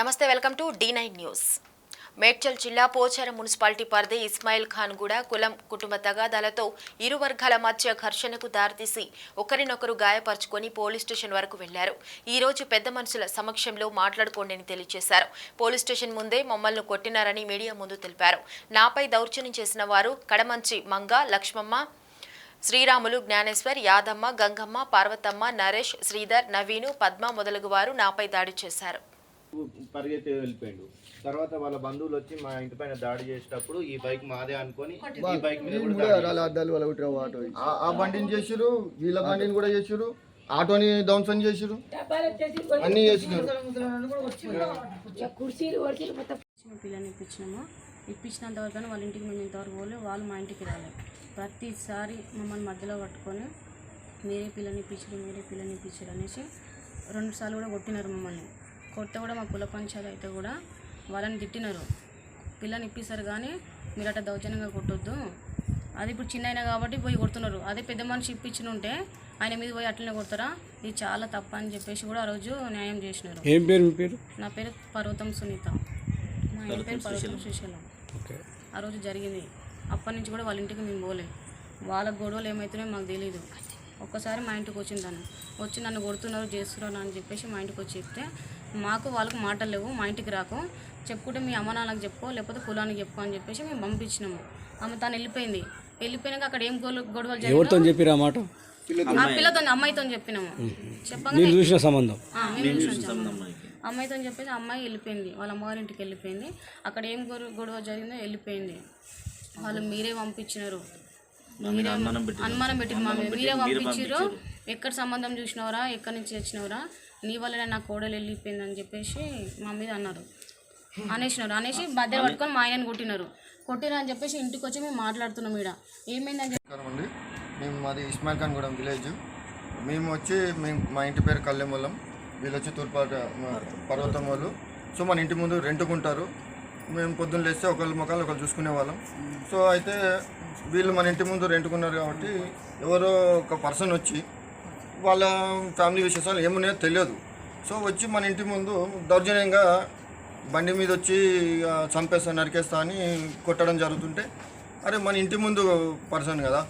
నమస్తే welcome to the nine news. Medchal జిల్లా Pocharam municipality పరిధి ఇస్మాయిల్ ఖాన్ కూడా కులం కుటుంబ తగాదాలతో ఇరు వర్గాల మధ్య ఘర్షణకు దారితీసి ఒకరినొకరు గాయపరుచుకొని పోలీస్ స్టేషన్ వరకు వెళ్ళారు. ఈ రోజు పెద్ద మనుషుల సమక్షంలో మాట్లాడుకోండి తెలియజేశారు. పోలీస్ స్టేషన్ ముందే మమ్మల్ని కొట్టినారని మీడియా ముందు తెలిపారు. నాపై దౌర్జన్యం చేసిన వారు కడమంచి మంగ లక్ష్మమ్మ శ్రీరాములు జ్ఞానేశ్వర్ యాదమ్మ గంగమ్మ పార్వతమ్మ నరేష్ శ్రీధర్ నవీను పద్మ మొదలగు వారు నాపై దాడి చేశారు. పరిగెత్తి వెళ్ళిపోయిండు. తర్వాత వాళ్ళ బంధువులు వచ్చి మా ఇంటి పైన దాడి చేసేటప్పుడు ఈ బైక్ మాదే అనుకొని ఈ బైక్ మీద కూడా దాడి వాళ్ళ అద్దాలు ఆటో ఆ- బండిని చేసిరు వీళ్ళ బండిని కూడా చేసిరు ఆటోని ధ్వంసం చేసిరు అన్ని చేసినారు. పిల్లని ఇప్పించినాము? ఇప్పించినంత వరకు వాళ్ళ ఇంటికి మేము ఇంతవరకు పోలే వాళ్ళు మా ఇంటికి రాలేదు ప్రతిసారి మమ్మల్ని మధ్యలో పట్టుకొని మీరే పిల్లని ఇప్పించారు మీరే పిల్లని ఇప్పించారు అనేసి రెండు సార్లు కూడా కొట్టినారు మమ్మల్ని. కొట్ట కూడా మా కుల పంచాయతీ అయితే కూడా వాళ్ళని తిట్టినారు. పిల్లని ఇప్పిస్తారు కానీ మీరు అట్లా దౌర్జన్యంగా కొట్టొద్దు. అది ఇప్పుడు చిన్న అయినా కాబట్టి పోయి కొడుతున్నారు. అదే పెద్ద మనిషి ఇప్పించిన ఉంటే ఆయన మీద పోయి అట్లనే కొడతారా? ఇది చాలా తప్ప అని చెప్పేసి కూడా ఆ రోజు న్యాయం చేసినారు. ఏం పేరు మీ పేరు? నా పేరు పర్వతం సునీత. మా ఇంటి పేరు పర్వతం శ్రీశైలం ఓకే. ఆ రోజు జరిగింది. అప్పటి నుంచి కూడా వాళ్ళ ఇంటికి మేము పోలే. వాళ్ళ గొడవలు ఏమవుతున్నాయో మాకు తెలియదు ఒక్కసారి మా ఇంటికి వచ్చింది తను. వచ్చి నన్ను కొడుతున్నారు చేస్తున్నారు అని చెప్పేసి మా ఇంటికి వచ్చి చెప్తే మాకు వాళ్ళకు మాటలు లేవు మా ఇంటికి రాకు. చెప్పుకుంటే మీ అమ్మ నాన్నలకు చెప్పుకో లేకపోతే కులానికి చెప్పుకో అని చెప్పేసి మేము పంపించినాము. ఆమె తను వెళ్ళిపోయింది. వెళ్ళిపోయినాక అక్కడ ఏం గొడవ గొడవలు ఎవరితో చెప్పిరా మాట? ఆ పిల్లతో అమ్మాయితో చెప్పినాము. చెప్పగా చూసిన సంబంధం. అమ్మాయితో చెప్పేసి అమ్మాయి వెళ్ళిపోయింది. వాళ్ళ అమ్మగారి ఇంటికి వెళ్ళిపోయింది. అక్కడ ఏం గొడవ గొడవ జరిగిందో వెళ్ళిపోయింది. వాళ్ళు మీరే పంపించినారు. మీరే అనుమానం మీద. మీరే పంపించారు ఎక్కడ సంబంధం చూసినవరా ఎక్కడి నుంచి వచ్చినవరా నీ వల్లనే నా కోడలు వెళ్ళిపోయింది అని చెప్పేసి మా మీద అన్నారు. అనేసినారు. అనేసి బద్దలు పట్టుకొని మా ఆయనని కొట్టినారు. కొట్టినా అని చెప్పేసి ఇంటికి వచ్చి మేము మాట్లాడుతున్నాం ఇక్కడ ఏమైందని చెప్పి మేము మాది ఇస్మాయిల్ ఖాన్ గూడెం విలేజ్. మేము వచ్చి మేము మా ఇంటి పేరు కల్లెమూలం వీళ్ళు వచ్చి తూర్పాట పర్వతం వాళ్ళు. సో మన ఇంటి ముందు రెంటుకుంటారు మేము పొద్దున్న లేస్తే ఒకళ్ళు ముఖాలు ఒకళ్ళు చూసుకునే వాళ్ళం. సో అయితే వీళ్ళు మన ఇంటి ముందు రెంటుకున్నారు కాబట్టి ఎవరో ఒక పర్సన్ వచ్చి వాళ్ళ ఫ్యామిలీ విశేషాలు ఏమున్నాయో తెలియదు. సో వచ్చి మన ఇంటి ముందు దౌర్జన్యంగా బండి మీద వచ్చి ఇక చంపేస్తా నరికేస్తా అని కొట్టడం జరుగుతుంటే అరే మన ఇంటి ముందు పర్సన్ కదా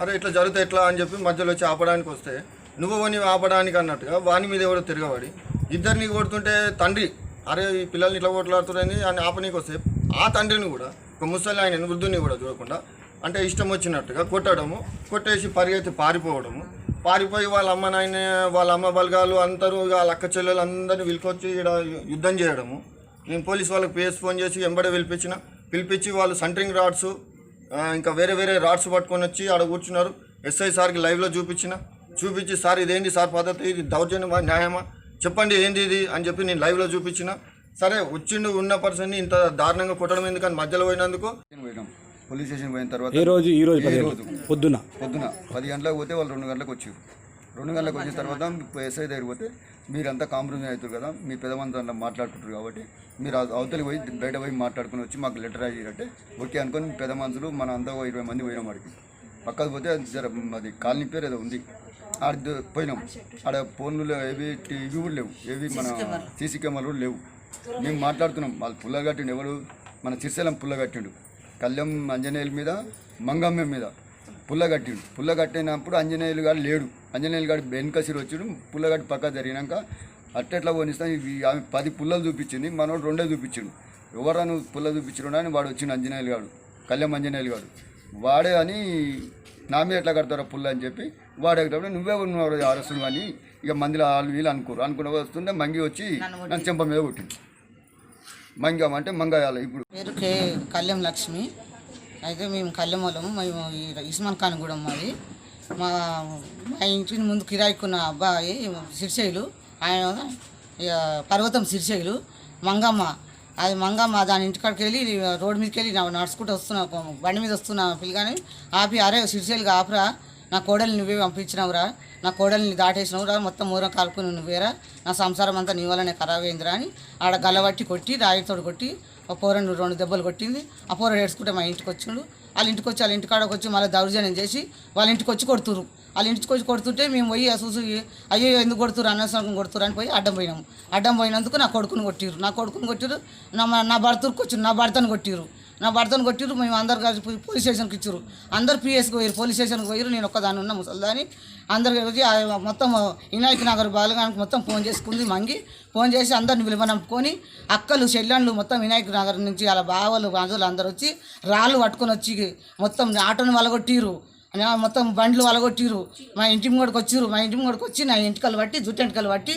అరే ఇట్లా జరిగితే ఎట్లా అని చెప్పి మధ్యలో వచ్చి ఆపడానికి వస్తే నువ్వు వాని ఆపడానికి అన్నట్టుగా వాని మీద ఎవరో తిరగబడి ఇద్దరిని కొడుతుంటే తండ్రి అరే ఈ పిల్లల్ని ఇట్లా కొట్లాడుతున్నారని అని ఆపనీకి వస్తే ఆ తండ్రిని కూడా ఒక ముసలి ఆయన వృద్ధుని కూడా చూడకుండా అంటే ఇష్టం వచ్చినట్టుగా కొట్టడము కొట్టేసి పరిగెత్తి పారిపోవడము పారిపోయి వాళ్ళ అమ్మ నాయన వాళ్ళ అమ్మ బలగాలు అందరూ ఇక వాళ్ళ అక్క చెల్లెలు అందరినీ పిలుకొచ్చి ఇక్కడ యుద్ధం చేయడము. నేను పోలీస్ వాళ్ళకి పేస్ ఫోన్ చేసి ఎంబడే పిలిపించిన. పిలిపించి వాళ్ళు సంటరింగ్ రాడ్స్ ఇంకా వేరే వేరే రాడ్స్ పట్టుకొని వచ్చి ఆడ కూర్చున్నారు. ఎస్ఐ సార్కి లైవ్లో చూపించిన. చూపించి సార్ ఇదేంటి సార్ పద్ధతి? ఇది దౌర్జన్యమా? న్యాయమా? చెప్పండి ఏంది ఇది? అని చెప్పి నేను లైవ్లో చూపించిన. సరే వచ్చిండు ఉన్న పర్సన్ని ఇంత దారుణంగా కొట్టడం ఎందుకని మధ్యలో పోయినందుకు? పోలీస్ స్టేషన్ పోయిన తర్వాత ఏ రోజు? ఈ రోజు ఈ పదిహేను రోజు? పొద్దున. పొద్దున. పది గంటలకు పోతే వాళ్ళు రెండు గంటలకు వచ్చారు. రెండు గంటలకు వచ్చిన తర్వాత ఎస్ఐ దగ్గర పోతే మీరంతా కాంప్రమైజ్ అవుతారు కదా మీ పెదమంతా అంతా మాట్లాడుకుంటారు కాబట్టి మీరు అవ- అవతలికి పోయి బయట పోయి మాట్లాడుకుని వచ్చి మాకు లెటర్ అయ్యారంటే ఓకే అనుకొని పెద్ద మనుషులు మన అంతా ఇరవై మంది పోయినాం వాడికి పక్కకు పోతే అది జర అది కాలనీ పేరు ఏదో ఉంది. ఆడ పోయినాం. ఆడ ఫోన్లు లేవు, ఏవి ఇవి కూడా లేవు. ఏవి మన సీసీ కెమెరాలు. కూడా లేవు. మేము మాట్లాడుతున్నాం. వాళ్ళు పుల్లగట్టిండు ఎవడు మన చిర్శలం పుల్లగట్టిండు. కళ్యాణ్ ఆంజనేయుల మీద మంగమ్మ మీద పుల్లగట్టిండు పుల్లగట్టినప్పుడు ఆంజనేయులు గారు లేడు. ఆంజనేయులు గారు వెనుకసిరి వచ్చిండు. పుల్లగట్టి పక్క జరిగినాక అట్టెట్లా పోనిస్తా? ఇవి ఆమె పది పుల్లలు చూపించింది. మనోడు రెండే చూపించిండు. ఎవరా నువ్వు పుల్ల చూపించడు అని వాడు వచ్చిండు ఆంజనేయులు గాడు కళ్యాణ్ ఆంజనేయులు గాడు. వాడే అని నా మీద ఎట్లా కడతారా పుల్ల అని చెప్పి వాడేటప్పుడు నువ్వే ఉన్నావు అరసులు అని ఇక మందిలో వాళ్ళు వీళ్ళు అనుకోరు. అనుకున్న వస్తుంటే మంగి వచ్చి నన్ను చెంప మీద కొట్టింది మంగం అంటే మంగయాల ఇప్పుడు. పేరు కే కళ్యం లక్ష్మి. అయితే మేము కళ్యామూలము మేము ఇస్మాన్ ఖాన్ కూడా మాది. మా మా ఇంటి ముందు కిరాయికున్న అబ్బాయి సిరిశైలు ఆయన ఇక పర్వతం సిరిశైలు మంగమ్మ. అది మంగమ్మ దాని ఇంటికాడికి వెళ్ళి రోడ్డు మీదకి వెళ్ళి నడుచుకుంటూ వస్తున్నా బండి మీద వస్తున్నా పిల్లగాని ఆపి అరే సిరిశైలుగా ఆపరా. నా కోడలు నువ్వే పంపించినావురా. నా కోడల్ని దాటేసినవురా. మొత్తం మూరం కాలుకుని నువ్వేరా నా సంసారం అంతా నీ వల్లనే ఖరాబ్ అయిందిరా అని ఆడ గల్లబట్టి కొట్టి రాయితోడు కొట్టి ఆ పోరను రెండు దెబ్బలు కొట్టింది. ఆ పోర ఏడ్చుకుంటే మా ఇంటికి వచ్చిండు. వాళ్ళ ఇంటికి వచ్చి వాళ్ళ ఇంటికాడకు వచ్చి మళ్ళీ దౌర్జన్యం చేసి వాళ్ళ ఇంటికి వచ్చి కొడుతురు వాళ్ళ ఇంటికి వచ్చి కొడుతుంటే మేము పోయి చూసి అయ్యో ఎందుకు కొడుతురు అనవసరం కొడుతురు అని పోయి అడ్డం పోయినాము. అడ్డం పోయినందుకు నా కొడుకుని కొట్టిరు నా కొడుకుని కొట్టిరు నా నా భర్తకు వచ్చిరు నా భర్తను కొట్టిరు నా భర్తను కొట్టిరు మేము అందరు కలిసి పోలీస్ స్టేషన్కి ఇచ్చారు అందరు పిఎస్కి పోయారు పోలీస్ స్టేషన్కి పోయారు నేను ఒక్కదాని ఉన్న ముసలిదాని అందరికి వచ్చి మొత్తం వినాయక నగర్ బాలగానికి మొత్తం ఫోన్ చేసుకుంది మంగి ఫోన్ చేసి అందరిని విలువనంపుకొని అక్కలు చెల్లెళ్ళు మొత్తం వినాయక నగర్ నుంచి అలా బావలు బాధలు అందరు వచ్చి రాళ్ళు పట్టుకొని వచ్చి మొత్తం ఆటోని వలగొట్టిరు మొత్తం బండ్లు అలగొట్టిరు మా ఇంటి ముంగడికి వచ్చిరు మా ఇంటి ముంగడికి వచ్చి నా ఇంటికలు పట్టి జుట్టు ఎంటికలు పట్టి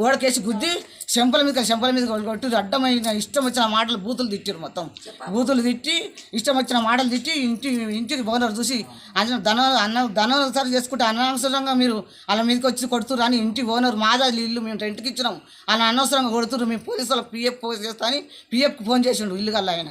గోడకేసి గుద్ది చెంపల మీద చెంపల మీద కొట్టిరు అడ్డమైన ఇష్టం వచ్చిన మాటలు బూతులు తిట్టిరు మొత్తం. బూతులు తిట్టి ఇష్టం వచ్చిన మాటలు తిట్టి ఇంటి ఇంటికి బోనర్ చూసి అన్న ధన అన్న ధనవసరం చేసుకుంటే అనవసరంగా మీరు అలా మీదకి వచ్చి కొడుతురు అని ఇంటికి ఓనర్ మాదా ఇల్లు మేము ఇంటికి ఇచ్చినాం. అలా అనవసరంగా కొడుతురు మేము పోలీసు పిఎఫ్ ఫోన్ చేస్తా అని పిఎఫ్కి ఫోన్ చేసిండు ఇల్లు కల్లా ఆయన.